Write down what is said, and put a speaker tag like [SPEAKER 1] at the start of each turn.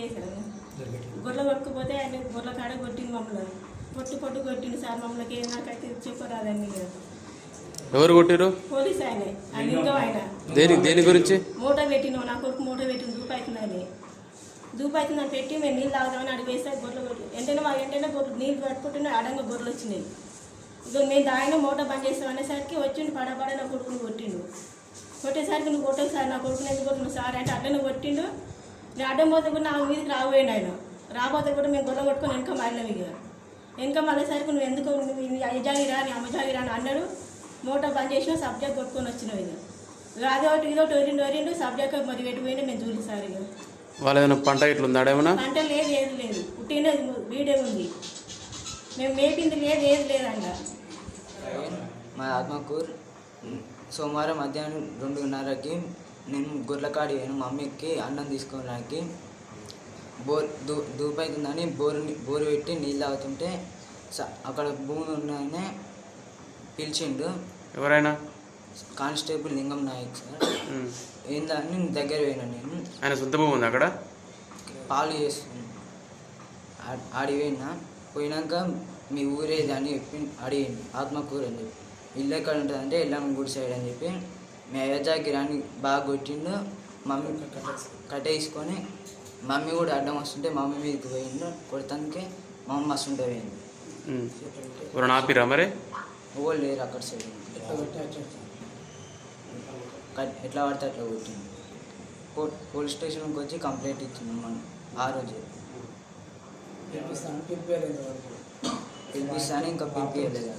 [SPEAKER 1] Case గొర్రెలు కొట్టుకుపోతే ఆయన గొర్రెల కాడ కొట్టింది మమ్మల్ని. పొట్టు పొట్టు కొట్టింది సార్ మమ్మల్ని ఏం నాకైతే చెప్పరాదండి ఇక.
[SPEAKER 2] ఎవరు కొట్టిరు
[SPEAKER 1] పోలీస్ ఆయన. లింగం ఆయన.
[SPEAKER 2] దేని దేని గురించి?
[SPEAKER 1] మూట పెట్టినావు నా కొడుకు మూట పెట్టిన దూపు అవుతుందని దూపు అవుతుందని పెట్టి మేము నీళ్ళు తాగుదామని అడిగి వేస్తే గొర్రెలు కొట్టి వెంటనే మా వెంటనే గొర్రెలు నీళ్ళు పట్టుకుంటున్నా అడంగా గొర్రెలు వచ్చినాయి. ఇక మేము దాయిన మూట బంద్ చేస్తాం అనేసరికి వచ్చిండు పడపడ నా కొడుకుని కొట్టిండు. కొట్టేసరికి నువ్వు కొట్టకు సార్ నా కొడుకుని ఎందుకు కొట్టిన సార్ అంటే అట్లనే కొట్టిండు. అడ్డం పోతే కూడా నా మీదకి రాబోయిండు ఆయన. రాబోతే కూడా మేము గొర్రెలు కొట్టుకొని వెనక మళ్ళీ ఇక. వెనక మళ్ళీసరికి నువ్వు ఎందుకు నువ్వు నీ అమ్మజాగిరా అని అన్నాడు. మూట బంద్ చేసిన సబ్జెక్ట్ కొట్టుకొని వచ్చినావు ఇక. అదొకటి ఇదొకటి వరిండు వరిండు సబ్జెక్ట్ మరి ఎటు పోయినా మేము చూడు సార్ ఇక.
[SPEAKER 2] వాళ్ళ పంట ఇట్లా ఉందా ఏమన్నా?
[SPEAKER 1] పంట లేదు ఏది లేదు. పుట్టిన వీడే ఉంది. మేము మేపింది లేదు ఏది లేదంట.
[SPEAKER 3] మా ఆత్మకూర్ సోమవారం మధ్యాహ్నం రెండున్నరకి నేను గొర్రెకాడి పోయాను మమ్మీకి అన్నం తీసుకోవడానికి బోర్ దూ దూపైతుందని బోరు బోరు పెట్టి నీళ్ళు తాగుతుంటే అక్కడ భూమి ఉన్నాయనే పిలిచిండు.
[SPEAKER 2] ఎవరైనా?
[SPEAKER 3] Constable Lingam Nayak sir. ఏందని దగ్గర పోయినా నేను.
[SPEAKER 2] ఆయన సొంత భూమి ఉంది అక్కడ?
[SPEAKER 3] పాలు చేస్తుంది ఆడి పోయినా. పోయినాక మీ ఊరేది అని చెప్పి అడిగింది ఆత్మకూర అని చెప్పి. ఇల్లు ఎక్కడ ఉంటుంది అంటే ఎల్లం గుడి సైడ్ అని చెప్పి. మీ అయోధ్యకి రాని బాగా కొట్టిండు. మమ్మీ కట్టేసుకొని మమ్మీ కూడా అడ్డం వస్తుంటే మమ్మీ మీదకి పోయిండు. కొడతానికి మమ్మీ వస్తుంటే పోయింది.
[SPEAKER 2] ఎవరైనా ఆపిరా మరి?
[SPEAKER 3] ఓ లేరు అక్కడ సైడ్ కట్- ఎట్లా పడితే అట్లా కొట్టింది పో పోలీస్ స్టేషన్కి వచ్చి కంప్లైంట్ ఇచ్చింది మనం ఆ రోజు. పిలిపిస్తాను ఇంకా పిలిపించలేదు